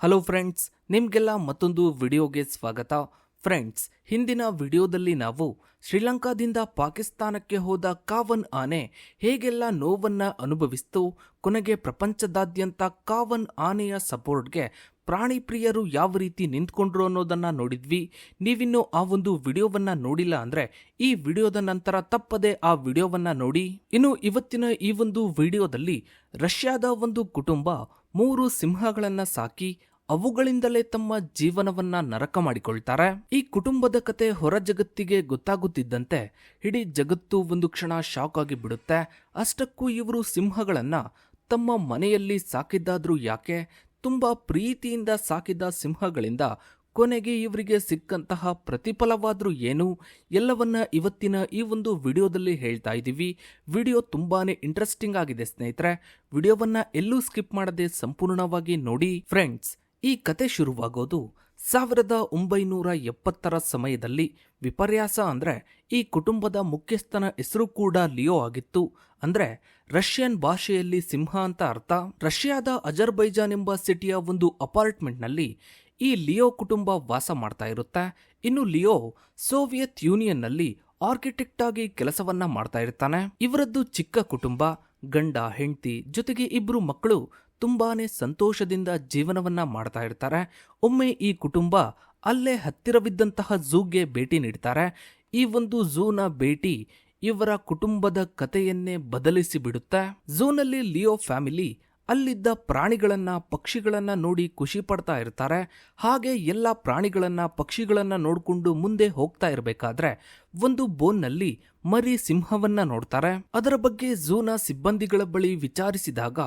Hello friends ನಿಮಗೆಲ್ಲ ಮತ್ತೊಂದು ವಿಡಿಯೋಗೆ ಸ್ವಾಗತ. ಫ್ರೆಂಡ್ಸ್ ಹಿಂದಿನ ವಿಡಿಯೋದಲ್ಲಿ ನಾವು ಶ್ರೀಲಂಕಾದಿಂದ ಪಾಕಿಸ್ತಾನಕ್ಕೆ ಹೋದ ಕಾವನ್ ಆನೆ ಹೇಗೆಲ್ಲ ನೋವನ್ನು ಅನುಭವಿಸ್ತು, ಕೊನೆಗೆ ಪ್ರಪಂಚದಾದ್ಯಂತ ಕಾವನ್ ಆನೆಯ ಸಪೋರ್ಟ್ಗೆ ಪ್ರಾಣಿ ಪ್ರಿಯರು ಯಾವ ರೀತಿ ನಿಂತ್ಕೊಂಡ್ರು ಅನ್ನೋದನ್ನ ನೋಡಿದ್ವಿ. ನೀವಿನ್ನೂ ಆ ಒಂದು ವಿಡಿಯೋವನ್ನು ನೋಡಿಲ್ಲ ಅಂದರೆ ಈ ವಿಡಿಯೋದ ನಂತರ ತಪ್ಪದೆ ಆ ವಿಡಿಯೋವನ್ನು ನೋಡಿ. ಇನ್ನು ಇವತ್ತಿನ ಈ ಒಂದು ವಿಡಿಯೋದಲ್ಲಿ ರಷ್ಯಾದ ಒಂದು ಕುಟುಂಬ ಮೂರು ಸಿಂಹಗಳನ್ನು ಸಾಕಿ ಅವುಗಳಿಂದಲೇ ತಮ್ಮ ಜೀವನವನ್ನ ನರಕ ಮಾಡಿಕೊಳ್ತಾರೆ. ಈ ಕುಟುಂಬದ ಕತೆ ಹೊರ ಜಗತ್ತಿಗೆ ಗೊತ್ತಾಗುತ್ತಿದ್ದಂತೆ ಇಡೀ ಜಗತ್ತು ಒಂದು ಕ್ಷಣ ಶಾಕ್ ಆಗಿ ಬಿಡುತ್ತೆ ಅಷ್ಟಕ್ಕೂ ಇವರು ಸಿಂಹಗಳನ್ನ ತಮ್ಮ ಮನೆಯಲ್ಲಿ ಸಾಕಿದ್ದಾದ್ರೂ ಯಾಕೆ? ತುಂಬಾ ಪ್ರೀತಿಯಿಂದ ಸಾಕಿದ ಸಿಂಹಗಳಿಂದ ಕೊನೆಗೆ ಇವರಿಗೆ ಸಿಕ್ಕಂತಹ ಪ್ರತಿಫಲವಾದರೂ ಏನು? ಎಲ್ಲವನ್ನ ಇವತ್ತಿನ ಈ ಒಂದು ವಿಡಿಯೋದಲ್ಲಿ ಹೇಳ್ತಾ ಇದ್ದೀವಿ ವಿಡಿಯೋ ತುಂಬಾನೇ ಇಂಟ್ರೆಸ್ಟಿಂಗ್ ಆಗಿದೆ ಸ್ನೇಹಿತರೆ. ವಿಡಿಯೋವನ್ನ ಎಲ್ಲೂ ಸ್ಕಿಪ್ ಮಾಡದೆ ಸಂಪೂರ್ಣವಾಗಿ ನೋಡಿ. ಫ್ರೆಂಡ್ಸ್ ಈ ಕತೆ ಶುರುವಾಗೋದು ಸಾವಿರದ ಒಂಬೈನೂರ ಎಪ್ಪತ್ತರ ಸಮಯದಲ್ಲಿ ವಿಪರ್ಯಾಸ ಅಂದ್ರೆ ಈ ಕುಟುಂಬದ ಮುಖ್ಯಸ್ಥನ ಹೆಸರು ಕೂಡ ಲಿಯೋ ಆಗಿತ್ತು. ಅಂದ್ರೆ ರಷ್ಯನ್ ಭಾಷೆಯಲ್ಲಿ ಸಿಂಹ ಅಂತ ಅರ್ಥ, ರಷ್ಯಾದ ಅಜರ್ಬೈಜಾನ್ ಎಂಬ ಸಿಟಿಯ ಒಂದು ಅಪಾರ್ಟ್ಮೆಂಟ್ನಲ್ಲಿ ಈ ಲಿಯೋ ಕುಟುಂಬ ವಾಸ ಮಾಡ್ತಾ ಇರುತ್ತೆ. ಇನ್ನು ಲಿಯೋ ಸೋವಿಯತ್ ಯೂನಿಯನ್ನಲ್ಲಿ ಆರ್ಕಿಟೆಕ್ಟ್ ಆಗಿ ಕೆಲಸವನ್ನ ಮಾಡ್ತಾ ಇರ್ತಾನೆ. ಇವರದ್ದು ಚಿಕ್ಕ ಕುಟುಂಬ, ಗಂಡ, ಹೆಂಡತಿ, ಜೊತೆಗೆ ಇಬ್ರು ಮಕ್ಕಳು ತುಂಬಾನೇ ಸಂತೋಷದಿಂದ ಜೀವನವನ್ನ ಮಾಡ್ತಾ ಇರ್ತಾರೆ. ಒಮ್ಮೆ ಈ ಕುಟುಂಬ ಅಲ್ಲೇ ಹತ್ತಿರವಿದ್ದಂತಹ ಝೂಗೆ ಭೇಟಿ ನೀಡ್ತಾರೆ. ಈ ಒಂದು ಝೂನ ಭೇಟಿ ಇವರ ಕುಟುಂಬದ ಕಥೆಯನ್ನೇ ಬದಲಿಸಿ ಬಿಡುತ್ತೆ. ಝೂನಲ್ಲಿ ಲಿಯೋ ಫ್ಯಾಮಿಲಿ ಅಲ್ಲಿದ್ದ ಪ್ರಾಣಿಗಳನ್ನ, ಪಕ್ಷಿಗಳನ್ನ ನೋಡಿ ಖುಷಿ ಪಡ್ತಾ ಇರ್ತಾರೆ. ಹಾಗೆ ಎಲ್ಲ ಪ್ರಾಣಿಗಳನ್ನ, ಪಕ್ಷಿಗಳನ್ನ ನೋಡ್ಕೊಂಡು ಮುಂದೆ ಹೋಗ್ತಾ ಇರಬೇಕಾದ್ರೆ ಒಂದು ಬೋನ್ನಲ್ಲಿ ಮರಿ ಸಿಂಹವನ್ನ ನೋಡ್ತಾರೆ. ಅದರ ಬಗ್ಗೆ ಝೂನ ಸಿಬ್ಬಂದಿಗಳ ಬಳಿ ವಿಚಾರಿಸಿದಾಗ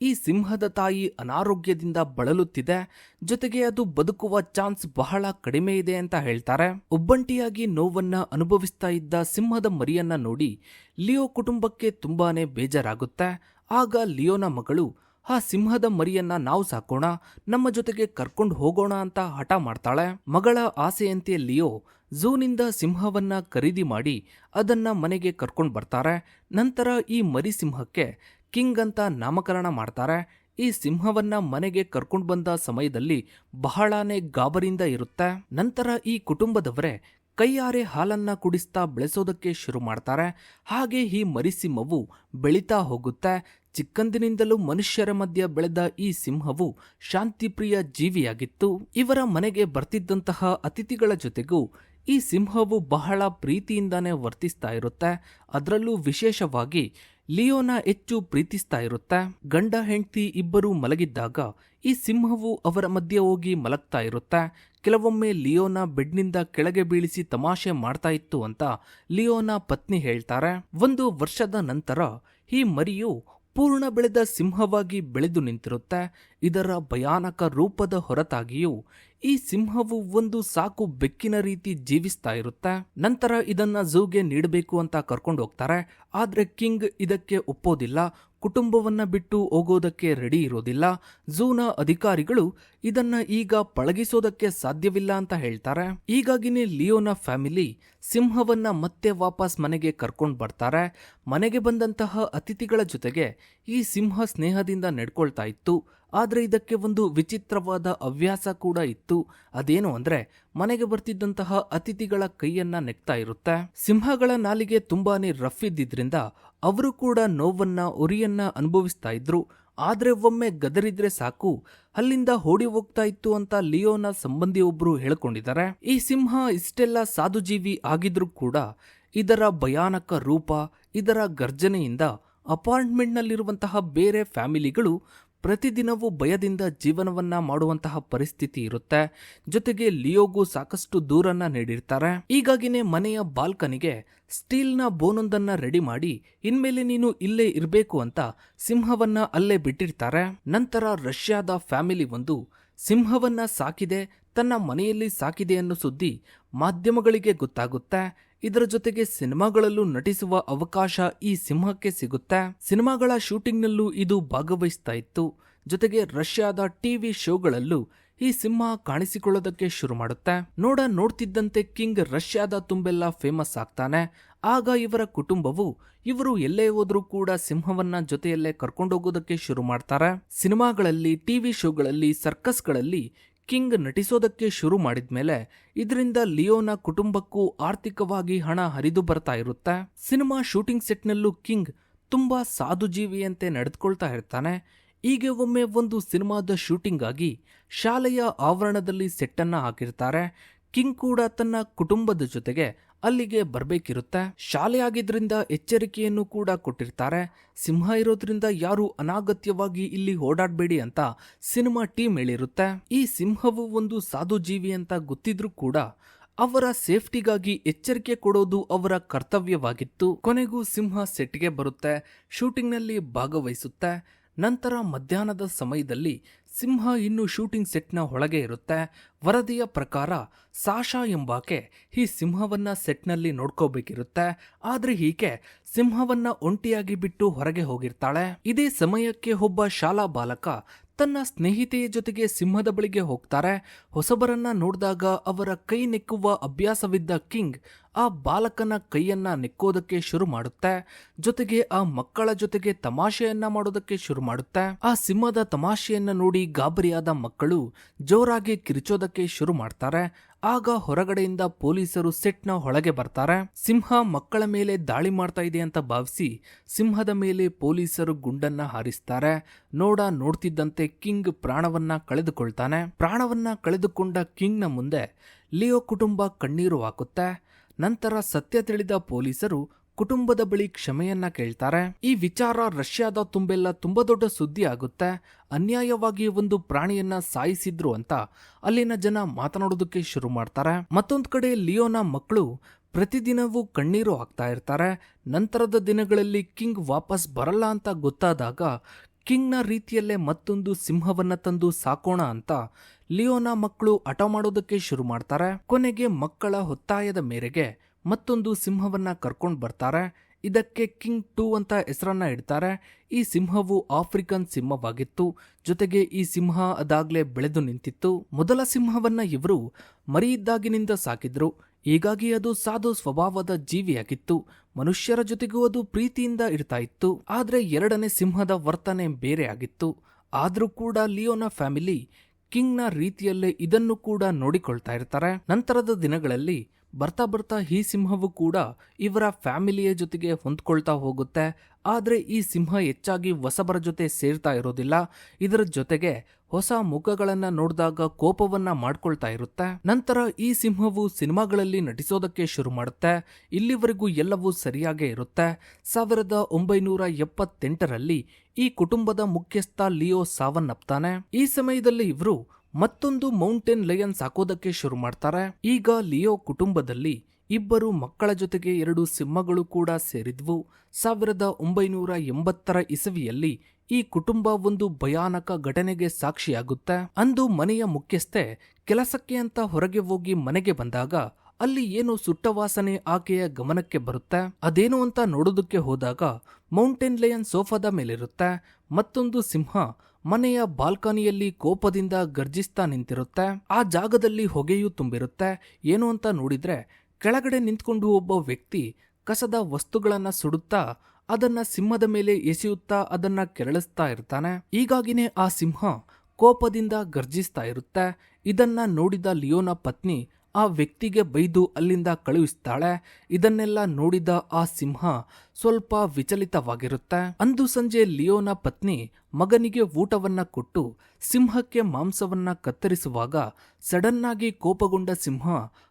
ಈ ಸಿಂಹದ ತಾಯಿ ಅನಾರೋಗ್ಯದಿಂದ ಬಳಲುತ್ತಿದೆ. ಜೊತೆಗೆ ಅದು ಬದುಕುವ ಚಾನ್ಸ್ ಬಹಳ ಕಡಿಮೆ ಇದೆ ಅಂತ ಹೇಳ್ತಾರೆ. ಒಬ್ಬಂಟಿಯಾಗಿ ನೋವನ್ನ ಅನುಭವಿಸ್ತಾ ಇದ್ದ ಸಿಂಹದ ಮರಿಯನ್ನ ನೋಡಿ ಲಿಯೋ ಕುಟುಂಬಕ್ಕೆ ತುಂಬಾನೇ ಬೇಜಾರಾಗುತ್ತೆ. ಆಗ ಲಿಯೋನ ಮಗಳು ಆ ಸಿಂಹದ ಮರಿಯನ್ನ ನಾವು ಸಾಕೋಣ, ನಮ್ಮ ಜೊತೆಗೆ ಕರ್ಕೊಂಡು ಹೋಗೋಣ ಅಂತ ಹಠ ಮಾಡ್ತಾಳೆ. ಮಗಳ ಆಸೆಯಂತೆ ಲಿಯೋ ಝೂನಿಂದ ಸಿಂಹವನ್ನ ಖರೀದಿ ಮಾಡಿ ಅದನ್ನ ಮನೆಗೆ ಕರ್ಕೊಂಡು ಬರ್ತಾರೆ. ನಂತರ ಈ ಮರಿ ಸಿಂಹಕ್ಕೆ ಕಿಂಗ್ ಅಂತ ನಾಮಕರಣ ಮಾಡ್ತಾರೆ. ಈ ಸಿಂಹವನ್ನ ಮನೆಗೆ ಕರ್ಕೊಂಡು ಬಂದ ಸಮಯದಲ್ಲಿ ಬಹಳಾನೇ ಗಾಬರಿಯಿಂದ ಇರುತ್ತೆ. ನಂತರ ಈ ಕುಟುಂಬದವರೇ ಕೈಯಾರೆ ಹಾಲನ್ನ ಕುಡಿಸ್ತಾ ಬೆಳೆಸೋದಕ್ಕೆ ಶುರು ಮಾಡ್ತಾರೆ. ಹಾಗೆ ಈ ಮರಿಸಿಂಹವು ಬೆಳೀತಾ ಹೋಗುತ್ತೆ. ಚಿಕ್ಕಂದಿನಿಂದಲೂ ಮನುಷ್ಯರ ಮಧ್ಯೆ ಬೆಳೆದ ಈ ಸಿಂಹವು ಶಾಂತಿಪ್ರಿಯ ಜೀವಿಯಾಗಿತ್ತು. ಇವರ ಮನೆಗೆ ಬರ್ತಿದ್ದಂತಹ ಅತಿಥಿಗಳ ಜೊತೆಗೂ ಈ ಸಿಂಹವು ಬಹಳ ಪ್ರೀತಿಯಿಂದಾನೇ ವರ್ತಿಸ್ತಾ ಇರುತ್ತೆ. ಅದರಲ್ಲೂ ವಿಶೇಷವಾಗಿ ಲಿಯೋನ ಹೆಚ್ಚು ಪ್ರೀತಿಸ್ತಾ ಇರುತ್ತೆ. ಗಂಡ ಹೆಂಡತಿ ಇಬ್ಬರು ಮಲಗಿದ್ದಾಗ ಈ ಸಿಂಹವು ಅವರ ಮಧ್ಯೆ ಹೋಗಿ ಮಲಗ್ತಾ ಇರುತ್ತೆ. ಕೆಲವೊಮ್ಮೆ ಲಿಯೋನ ಬೆಡ್ನಿಂದ ಕೆಳಗೆ ಬೀಳಿಸಿ ತಮಾಷೆ ಮಾಡ್ತಾ ಇತ್ತು ಅಂತ ಲಿಯೋನ ಪತ್ನಿ ಹೇಳ್ತಾರೆ. ಒಂದು ವರ್ಷದ ನಂತರ ಈ ಮರಿಯು ಪೂರ್ಣ ಬೆಳೆದ ಸಿಂಹವಾಗಿ ಬೆಳೆದು ನಿಂತಿರುತ್ತೆ. ಇದರ ಭಯಾನಕ ರೂಪದ ಹೊರತಾಗಿಯೂ ಈ ಸಿಂಹವು ಒಂದು ಸಾಕು ಬೆಕ್ಕಿನ ರೀತಿ ಜೀವಿಸ್ತಾ ಇರುತ್ತೆ. ನಂತರ ಇದನ್ನ ಝೂಗೆ ನೀಡಬೇಕು ಅಂತ ಕರ್ಕೊಂಡು ಹೋಗ್ತಾರೆ ಆದ್ರೆ ಕಿಂಗ್ ಇದಕ್ಕೆ ಒಪ್ಪೋದಿಲ್ಲ. ಕುಟುಂಬವನ್ನ ಬಿಟ್ಟು ಹೋಗೋದಕ್ಕೆ ರೆಡಿ ಇರೋದಿಲ್ಲ. ಝೂನ ಅಧಿಕಾರಿಗಳು ಇದನ್ನ ಈಗ ಪಳಗಿಸೋದಕ್ಕೆ ಸಾಧ್ಯವಿಲ್ಲ ಅಂತ ಹೇಳ್ತಾರೆ. ಹೀಗಾಗಿನೇ ಲಿಯೋನ ಫ್ಯಾಮಿಲಿ ಸಿಂಹವನ್ನ ಮತ್ತೆ ವಾಪಸ್ ಮನೆಗೆ ಕರ್ಕೊಂಡು ಬರ್ತಾರೆ. ಮನೆಗೆ ಬಂದಂತಹ ಅತಿಥಿಗಳ ಜೊತೆಗೆ ಈ ಸಿಂಹ ಸ್ನೇಹದಿಂದ ನಡ್ಕೊಳ್ತಾ ಇತ್ತು. ಆದ್ರೆ ಇದಕ್ಕೆ ಒಂದು ವಿಚಿತ್ರವಾದ ಹವ್ಯಾಸ ಕೂಡ ಇತ್ತು. ಅದೇನು ಅಂದ್ರೆ ಮನೆಗೆ ಬರ್ತಿದ್ದಂತಹ ಅತಿಥಿಗಳ ಕೈಯನ್ನ ನೆಕ್ತಾ ಇರುತ್ತೆ. ಸಿಂಹಗಳ ನಾಲಿಗೆ ತುಂಬಾನೇ ರಫ್ ಇದ್ದಿದ್ರಿಂದ ಅವರು ಕೂಡ ನೋವನ್ನ, ಉರಿಯನ್ನ ಅನುಭವಿಸ್ತಾ ಇದ್ರು. ಆದ್ರೆ ಒಮ್ಮೆ ಗದರಿದ್ರೆ ಸಾಕು, ಅಲ್ಲಿಂದ ಓಡಿ ಹೋಗ್ತಾ ಇತ್ತು ಅಂತ ಲಿಯೋನ ಸಂಬಂಧಿಯೊಬ್ರು ಹೇಳ್ಕೊಂಡಿದ್ದಾರೆ. ಈ ಸಿಂಹ ಇಷ್ಟೆಲ್ಲ ಸಾಧುಜೀವಿ ಆಗಿದ್ರೂ ಕೂಡ ಇದರ ಭಯಾನಕ ರೂಪ, ಇದರ ಗರ್ಜನೆಯಿಂದ ಅಪಾರ್ಟ್ಮೆಂಟ್ನಲ್ಲಿರುವಂತಹ ಬೇರೆ ಫ್ಯಾಮಿಲಿಗಳು ಪ್ರತಿದಿನವೂ ಭಯದಿಂದ ಜೀವನವನ್ನ ಮಾಡುವಂತಹ ಪರಿಸ್ಥಿತಿ ಇರುತ್ತೆ. ಜೊತೆಗೆ ಲಿಯೋಗೂ ಸಾಕಷ್ಟು ದೂರನ್ನ ನೀಡಿರ್ತಾರೆ. ಈಗಾಗಿನೇ ಮನೆಯ ಬಾಲ್ಕನಿಗೆ ಸ್ಟೀಲ್ನ ಬೋನೊಂದನ್ನ ರೆಡಿ ಮಾಡಿ, ಇನ್ಮೇಲೆ ನೀನು ಇಲ್ಲೇ ಇರಬೇಕು ಅಂತ ಸಿಂಹವನ್ನ ಅಲ್ಲೇ ಬಿಟ್ಟಿರ್ತಾರೆ. ನಂತರ ರಷ್ಯಾದ ಫ್ಯಾಮಿಲಿ ಒಂದು ಸಿಂಹವನ್ನ ಸಾಕಿದೆ, ತನ್ನ ಮನೆಯಲ್ಲಿ ಸಾಕಿದೆ ಅನ್ನೋ ಸುದ್ದಿ ಮಾಧ್ಯಮಗಳಿಗೆ ಗೊತ್ತಾಗುತ್ತೆ. ಇದರ ಜೊತೆಗೆ ಸಿನಿಮಾಗಳಲ್ಲೂ ನಟಿಸುವ ಅವಕಾಶ ಈ ಸಿಂಹಕ್ಕೆ ಸಿಗುತ್ತೆ? ಸಿನಿಮಾಗಳ ಶೂಟಿಂಗ್ನಲ್ಲೂ ಇದು ಭಾಗವಹಿಸ್ತಾ ಇತ್ತು. ಜೊತೆಗೆ ರಷ್ಯಾದ ಟಿವಿ ಶೋಗಳಲ್ಲೂ ಈ ಸಿಂಹ ಕಾಣಿಸಿಕೊಳ್ಳೋದಕ್ಕೆ ಶುರು ಮಾಡುತ್ತೆ? ನೋಡ ನೋಡ್ತಿದ್ದಂತೆ ಕಿಂಗ್ ರಷ್ಯಾದ ತುಂಬೆಲ್ಲ ಫೇಮಸ್ ಆಗ್ತಾನೆ. ಆಗ ಇವರ ಕುಟುಂಬವು ಇವರು ಎಲ್ಲೇ ಹೋದ್ರೂ ಕೂಡ ಸಿಂಹವನ್ನ ಜೊತೆಯಲ್ಲೇ ಕರ್ಕೊಂಡೋಗೋದಕ್ಕೆ ಶುರು ಮಾಡ್ತಾರೆ. ಸಿನಿಮಾಗಳಲ್ಲಿ ಟಿವಿ ಶೋಗಳಲ್ಲಿ ಸರ್ಕಸ್ಗಳಲ್ಲಿ ಕಿಂಗ್ ನಟಿಸೋದಕ್ಕೆ ಶುರು ಮಾಡಿದ್ಮೇಲೆ ಇದರಿಂದ ಲಿಯೋನ ಕುಟುಂಬಕ್ಕೂ ಆರ್ಥಿಕವಾಗಿ ಹಣ ಹರಿದು ಬರ್ತಾ ಇರುತ್ತೆ. ಸಿನಿಮಾ ಶೂಟಿಂಗ್ ಸೆಟ್ನಲ್ಲೂ ಕಿಂಗ್ ತುಂಬಾ ಸಾಧುಜೀವಿಯಂತೆ ನಡೆದುಕೊಳ್ತಾ ಇರ್ತಾನೆ. ಹೀಗೆ ಒಮ್ಮೆ ಒಂದು ಸಿನಿಮಾದ ಶೂಟಿಂಗ್ ಆಗಿ ಶಾಲೆಯ ಆವರಣದಲ್ಲಿ ಸೆಟ್ಟನ್ನ ಹಾಕಿರ್ತಾರೆ. ಕಿಂಗ್ ಕೂಡ ತನ್ನ ಕುಟುಂಬದ ಜೊತೆಗೆ ಅಲ್ಲಿಗೆ ಬರಬೇಕಿರುತ್ತೆ. ಶಾಲೆಯಾಗಿದ್ದರಿಂದ ಎಚ್ಚರಿಕೆಯನ್ನು ಕೂಡ ಕೊಟ್ಟಿರ್ತಾರೆ. ಸಿಂಹ ಇರೋದ್ರಿಂದ ಯಾರು ಅನಾಗತ್ಯವಾಗಿ ಇಲ್ಲಿ ಓಡಾಡಬೇಡಿ ಅಂತ ಸಿನಿಮಾ ಟೀಮ್ ಹೇಳಿರುತ್ತೆ. ಈ ಸಿಂಹವು ಒಂದು ಸಾಧು ಜೀವಿ ಅಂತ ಗೊತ್ತಿದ್ರೂ ಕೂಡ ಅವರ ಸೇಫ್ಟಿಗಾಗಿ ಎಚ್ಚರಿಕೆ ಕೊಡೋದು ಅವರ ಕರ್ತವ್ಯವಾಗಿತ್ತು. ಕೊನೆಗೂ ಸಿಂಹ ಸೆಟ್ಗೆ ಬರುತ್ತೆ. ಶೂಟಿಂಗ್ನಲ್ಲಿ ಭಾಗವಹಿಸುತ್ತೆ. ನಂತರ ಮಧ್ಯಾಹ್ನದ ಸಮಯದಲ್ಲಿ ಸಿಂಹ ಇನ್ನು ಶೂಟಿಂಗ್ ಸೆಟ್ನ ಒಳಗೆ ಇರುತ್ತೆ. ವರದಿಯ ಪ್ರಕಾರ ಸಾಶಾ ಎಂಬಾಕೆ ಈ ಸಿಂಹವನ್ನ ಸೆಟ್ನಲ್ಲಿ ನೋಡ್ಕೋಬೇಕಿರುತ್ತೆ. ಆದ್ರೆ ಹೀಗೆ ಸಿಂಹವನ್ನ ಒಂಟಿಯಾಗಿ ಬಿಟ್ಟು ಹೊರಗೆ ಹೋಗಿರ್ತಾಳೆ. ಇದೇ ಸಮಯಕ್ಕೆ ಒಬ್ಬ ಶಾಲಾ ಬಾಲಕ ತನ್ನ ಸ್ನೇಹಿತೆಯ ಜೊತೆಗೆ ಸಿಂಹದ ಬಳಿಗೆ ಹೋಗ್ತಾರೆ. ಹೊಸಬರನ್ನ ನೋಡಿದಾಗ ಅವರ ಕೈ ನೆಕ್ಕುವ ಅಭ್ಯಾಸವಿದ್ದ ಕಿಂಗ್ ಆ ಬಾಲಕನ ಕೈಯನ್ನ ನೆಕ್ಕೋದಕ್ಕೆ ಶುರು ಮಾಡುತ್ತೆ. ಜೊತೆಗೆ ಆ ಮಕ್ಕಳ ಜೊತೆಗೆ ತಮಾಷೆಯನ್ನ ಮಾಡೋದಕ್ಕೆ ಶುರು ಮಾಡುತ್ತೆ. ಆ ಸಿಂಹದ ತಮಾಷೆಯನ್ನ ನೋಡಿ ಗಾಬರಿಯಾದ ಮಕ್ಕಳು ಜೋರಾಗಿ ಕಿರಿಚೋದಕ್ಕೆ ಶುರು ಮಾಡ್ತಾರೆ. ಆಗ ಹೊರಗಡೆಯಿಂದ ಪೊಲೀಸರು ಸೆಟ್ನ ಒಳಗೆ ಬರ್ತಾರೆ. ಸಿಂಹ ಮಕ್ಕಳ ಮೇಲೆ ದಾಳಿ ಮಾಡ್ತಾ ಇದೆ ಅಂತ ಭಾವಿಸಿ ಸಿಂಹದ ಮೇಲೆ ಪೊಲೀಸರು ಗುಂಡನ್ನ ಹಾರಿಸ್ತಾರೆ. ನೋಡ ನೋಡ್ತಿದ್ದಂತೆ ಕಿಂಗ್ ಪ್ರಾಣವನ್ನ ಕಳೆದುಕೊಳ್ತಾನೆ. ಪ್ರಾಣವನ್ನ ಕಳೆದುಕೊಂಡ ಕಿಂಗ್ನ ಮುಂದೆ ಲಿಯೋ ಕುಟುಂಬ ಕಣ್ಣೀರು ಹಾಕುತ್ತೆ. ನಂತರ ಸತ್ಯ ತಿಳಿದ ಪೊಲೀಸರು ಕುಟುಂಬದ ಬಳಿ ಕ್ಷಮೆಯನ್ನ ಕೇಳ್ತಾರೆ. ಈ ವಿಚಾರ ರಷ್ಯಾದ ತುಂಬೆಲ್ಲ ತುಂಬಾ ದೊಡ್ಡ ಸುದ್ದಿ ಆಗುತ್ತೆ. ಅನ್ಯಾಯವಾಗಿ ಒಂದು ಪ್ರಾಣಿಯನ್ನ ಸಾಯಿಸಿದ್ರು ಅಂತ ಅಲ್ಲಿನ ಜನ ಮಾತನಾಡೋದಕ್ಕೆ ಶುರು ಮಾಡ್ತಾರೆ. ಮತ್ತೊಂದು ಕಡೆ ಲಿಯೋನ ಮಕ್ಕಳು ಪ್ರತಿದಿನವೂ ಕಣ್ಣೀರು ಹಾಕ್ತಾ ಇರ್ತಾರೆ. ನಂತರದ ದಿನಗಳಲ್ಲಿ ಕಿಂಗ್ ವಾಪಸ್ ಬರಲ್ಲ ಅಂತ ಗೊತ್ತಾದಾಗ ಕಿಂಗ್ನ ರೀತಿಯಲ್ಲೇ ಮತ್ತೊಂದು ಸಿಂಹವನ್ನ ತಂದು ಸಾಕೋಣ ಅಂತ ಲಿಯೋನ ಮಕ್ಕಳು ಹಠ ಮಾಡೋದಕ್ಕೆ ಶುರು ಮಾಡ್ತಾರೆ. ಕೊನೆಗೆ ಮಕ್ಕಳ ಒತ್ತಾಯದ ಮೇರೆಗೆ ಮತ್ತೊಂದು ಸಿಂಹವನ್ನ ಕರ್ಕೊಂಡು ಬರ್ತಾರೆ. ಇದಕ್ಕೆ ಕಿಂಗ್ ಟೂ ಅಂತ ಹೆಸರನ್ನ ಇಡ್ತಾರೆ. ಈ ಸಿಂಹವು ಆಫ್ರಿಕನ್ ಸಿಂಹವಾಗಿತ್ತು. ಜೊತೆಗೆ ಈ ಸಿಂಹ ಅದಾಗ್ಲೇ ಬೆಳೆದು ನಿಂತಿತ್ತು. ಮೊದಲ ಸಿಂಹವನ್ನ ಇವರು ಮರಿಯಿದ್ದಾಗಿನಿಂದ ಸಾಕಿದ್ರು. ಹೀಗಾಗಿ ಅದು ಸಾಧು ಸ್ವಭಾವದ ಜೀವಿಯಾಗಿತ್ತು. ಮನುಷ್ಯರ ಜೊತೆಗೂ ಅದು ಪ್ರೀತಿಯಿಂದ ಇರ್ತಾ ಇತ್ತು. ಆದ್ರೆ ಎರಡನೇ ಸಿಂಹದ ವರ್ತನೆ ಬೇರೆ ಆಗಿತ್ತು. ಆದ್ರೂ ಕೂಡ ಲಿಯೋನ ಫ್ಯಾಮಿಲಿ ಕಿಂಗ್ನ ರೀತಿಯಲ್ಲೇ ಇದನ್ನು ಕೂಡ ನೋಡಿಕೊಳ್ತಾ ಇರ್ತಾರೆ. ನಂತರದ ದಿನಗಳಲ್ಲಿ ಬರ್ತಾ ಬರ್ತಾ ಈ ಸಿಂಹವು ಕೂಡ ಇವರ ಫ್ಯಾಮಿಲಿಯ ಜೊತೆಗೆ ಹೊಂದ್ಕೊಳ್ತಾ ಹೋಗುತ್ತೆ. ಆದರೆ ಈ ಸಿಂಹ ಹೆಚ್ಚಾಗಿ ಹೊಸಬರ ಜೊತೆ ಸೇರ್ತಾ ಇರೋದಿಲ್ಲ. ಇದರ ಜೊತೆಗೆ ಹೊಸ ಮುಖಗಳನ್ನ ನೋಡಿದಾಗ ಕೋಪವನ್ನ ಮಾಡ್ಕೊಳ್ತಾ ಇರುತ್ತೆ. ನಂತರ ಈ ಸಿಂಹವು ಸಿನಿಮಾಗಳಲ್ಲಿ ನಟಿಸೋದಕ್ಕೆ ಶುರು ಮಾಡುತ್ತೆ. ಇಲ್ಲಿವರೆಗೂ ಎಲ್ಲವೂ ಸರಿಯಾಗೇ ಇರುತ್ತೆ. ಸಾವಿರದ ಒಂಬೈನೂರ ಎಪ್ಪತ್ತೆಂಟರಲ್ಲಿ ಈ ಕುಟುಂಬದ ಮುಖ್ಯಸ್ಥ ಲಿಯೋ ಸಾವನ್ನಪ್ತಾನೆ. ಈ ಸಮಯದಲ್ಲಿ ಇವರು ಮತ್ತೊಂದು ಮೌಂಟೇನ್ ಲಯನ್ ಸಾಕೋದಕ್ಕೆ ಶುರು ಮಾಡ್ತಾರೆ. ಈಗ ಲಿಯೋ ಕುಟುಂಬದಲ್ಲಿ ಇಬ್ಬರು ಮಕ್ಕಳ ಜೊತೆಗೆ ಎರಡು ಸಿಂಹಗಳು ಕೂಡ ಸೇರಿದ್ವು. ಸಾವಿರದ ಒಂಬೈನೂರ ಎಂಬತ್ತರ ಇಸವಿಯಲ್ಲಿ ಈ ಕುಟುಂಬ ಒಂದು ಭಯಾನಕ ಘಟನೆಗೆ ಸಾಕ್ಷಿಯಾಗುತ್ತೆ. ಅಂದು ಮನೆಯ ಮುಖ್ಯಸ್ಥೆ ಕೆಲಸಕ್ಕೆ ಅಂತ ಹೊರಗೆ ಹೋಗಿ ಮನೆಗೆ ಬಂದಾಗ ಅಲ್ಲಿ ಏನೋ ಸುಟ್ಟವಾಸನೆ ಆಕೆಯ ಗಮನಕ್ಕೆ ಬರುತ್ತೆ. ಅದೇನು ಅಂತ ನೋಡೋದಕ್ಕೆ ಹೋದಾಗ ಮೌಂಟೇನ್ ಲಯನ್ ಸೋಫಾದ ಮೇಲಿರುತ್ತೆ. ಮತ್ತೊಂದು ಸಿಂಹ ಮನೆಯ ಬಾಲ್ಕನಿಯಲ್ಲಿ ಕೋಪದಿಂದ ಗರ್ಜಿಸ್ತಾ ನಿಂತಿರುತ್ತೆ. ಆ ಜಾಗದಲ್ಲಿ ಹೊಗೆಯೂ ತುಂಬಿರುತ್ತೆ. ಏನು ಅಂತ ನೋಡಿದ್ರೆ ಕೆಳಗಡೆ ನಿಂತ್ಕೊಂಡು ಒಬ್ಬ ವ್ಯಕ್ತಿ ಕಸದ ವಸ್ತುಗಳನ್ನ ಸುಡುತ್ತಾ ಅದನ್ನ ಸಿಂಹದ ಮೇಲೆ ಎಸೆಯುತ್ತಾ ಅದನ್ನ ಕೆರಳಿಸ್ತಾ ಇರ್ತಾನೆ. ಹೀಗಾಗಿನೇ ಆ ಸಿಂಹ ಕೋಪದಿಂದ ಗರ್ಜಿಸ್ತಾ ಇರುತ್ತೆ. ಇದನ್ನ ನೋಡಿದ ಲಿಯೋನ ಪತ್ನಿ ಆ ವ್ಯಕ್ತಿಗೆ ಬೈದು ಅಲ್ಲಿಂದ ಕಳುಹಿಸ್ತಾಳೆ. ಇದನ್ನೆಲ್ಲ ನೋಡಿದ ಆ ಸಿಂಹ ಸ್ವಲ್ಪ ವಿಚಲಿತವಾಗಿರುತ್ತೆ. ಅಂದು ಸಂಜೆ ಲಿಯೋನ ಪತ್ನಿ ಮಗನಿಗೆ ಊಟವನ್ನ ಕೊಟ್ಟು ಸಿಂಹಕ್ಕೆ ಮಾಂಸವನ್ನ ಕತ್ತರಿಸುವಾಗ ಸಡನ್ ಆಗಿ ಕೋಪಗೊಂಡ ಸಿಂಹ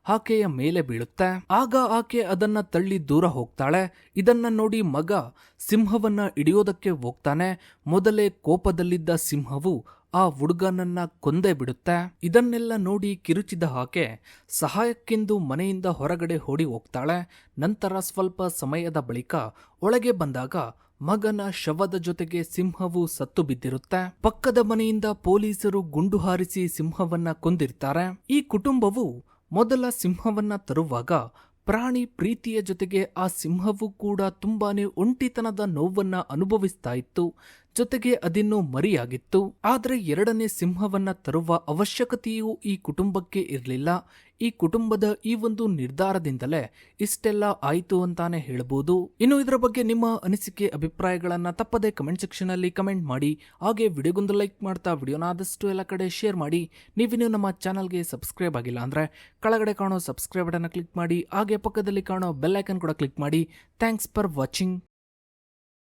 ಆಕೆಯ ಮೇಲೆ ಬೀಳುತ್ತೆ. ಆಗ ಆಕೆ ಅದನ್ನ ತಳ್ಳಿ ದೂರ ಹೋಗ್ತಾಳೆ. ಇದನ್ನ ನೋಡಿ ಮಗ ಸಿಂಹವನ್ನ ಹಿಡಿಯೋದಕ್ಕೆ ಹೋಗ್ತಾನೆ. ಮೊದಲೇ ಕೋಪದಲ್ಲಿದ್ದ ಸಿಂಹವು ಆ ಹುಡುಗನನ್ನ ಕೊಂದೇ ಬಿಡುತ್ತೆ. ಇದನ್ನೆಲ್ಲ ನೋಡಿ ಕಿರುಚಿದ ಆಕೆ ಸಹಾಯಕ್ಕೆಂದು ಮನೆಯಿಂದ ಹೊರಗಡೆ ಓಡಿ ಹೋಗ್ತಾಳೆ. ನಂತರ ಸ್ವಲ್ಪ ಸಮಯದ ಬಳಿಕ ಒಳಗೆ ಬಂದಾಗ ಮಗನ ಶವದ ಜೊತೆಗೆ ಸಿಂಹವು ಸತ್ತು ಬಿದ್ದಿರುತ್ತೆ. ಪಕ್ಕದ ಮನೆಯಿಂದ ಪೊಲೀಸರು ಗುಂಡು ಹಾರಿಸಿ ಸಿಂಹವನ್ನ ಕೊಂದಿರ್ತಾರೆ. ಈ ಕುಟುಂಬವು ಮೊದಲ ಸಿಂಹವನ್ನ ತರುವಾಗ ಪ್ರಾಣಿ ಪ್ರೀತಿಯ ಜೊತೆಗೆ ಆ ಸಿಂಹವು ಕೂಡ ತುಂಬಾನೇ ಒಂಟಿತನದ ನೋವನ್ನ ಅನುಭವಿಸ್ತಾ ಇತ್ತು. ಜೊತೆಗೆ ಅದಿನ್ನು ಮರಿಯಾಗಿತ್ತು. ಆದರೆ ಎರಡನೇ ಸಿಂಹವನ್ನ ತರುವ ಅವಶ್ಯಕತೆಯೂ ಈ ಕುಟುಂಬಕ್ಕೆ ಇರಲಿಲ್ಲ. ಈ ಕುಟುಂಬದ ಈ ಒಂದು ನಿರ್ಧಾರದಿಂದಲೇ ಇಷ್ಟೆಲ್ಲ ಆಯಿತು ಅಂತಾನೆ ಹೇಳಬಹುದು ಇನ್ನು ಇದರ ಬಗ್ಗೆ ನಿಮ್ಮ ಅನಿಸಿಕೆ, ಅಭಿಪ್ರಾಯಗಳನ್ನ ತಪ್ಪದೆ ಕಮೆಂಟ್ ಸೆಕ್ಷನ್ ಅಲ್ಲಿ ಕಮೆಂಟ್ ಮಾಡಿ. ಹಾಗೆ ವಿಡಿಯೋಗೊಂದು ಲೈಕ್ ಮಾಡ್ತಾ ವಿಡಿಯೋನ ಆದಷ್ಟು ಎಲ್ಲ ಕಡೆ ಶೇರ್ ಮಾಡಿ. ನೀವಿನ್ನು ನಮ್ಮ ಚಾನಲ್ಗೆ ಸಬ್ಸ್ಕ್ರೈಬ್ ಆಗಿಲ್ಲ ಅಂದ್ರೆ ಕೆಳಗಡೆ ಕಾಣೋ ಸಬ್ಸ್ಕ್ರೈಬ್ ಬಟನ್ ಕ್ಲಿಕ್ ಮಾಡಿ. ಹಾಗೆ ಪಕ್ಕದಲ್ಲಿ ಕಾಣೋ ಬೆಲ್ ಐಕನ್ ಕೂಡ ಕ್ಲಿಕ್ ಮಾಡಿ. Thanks for watching.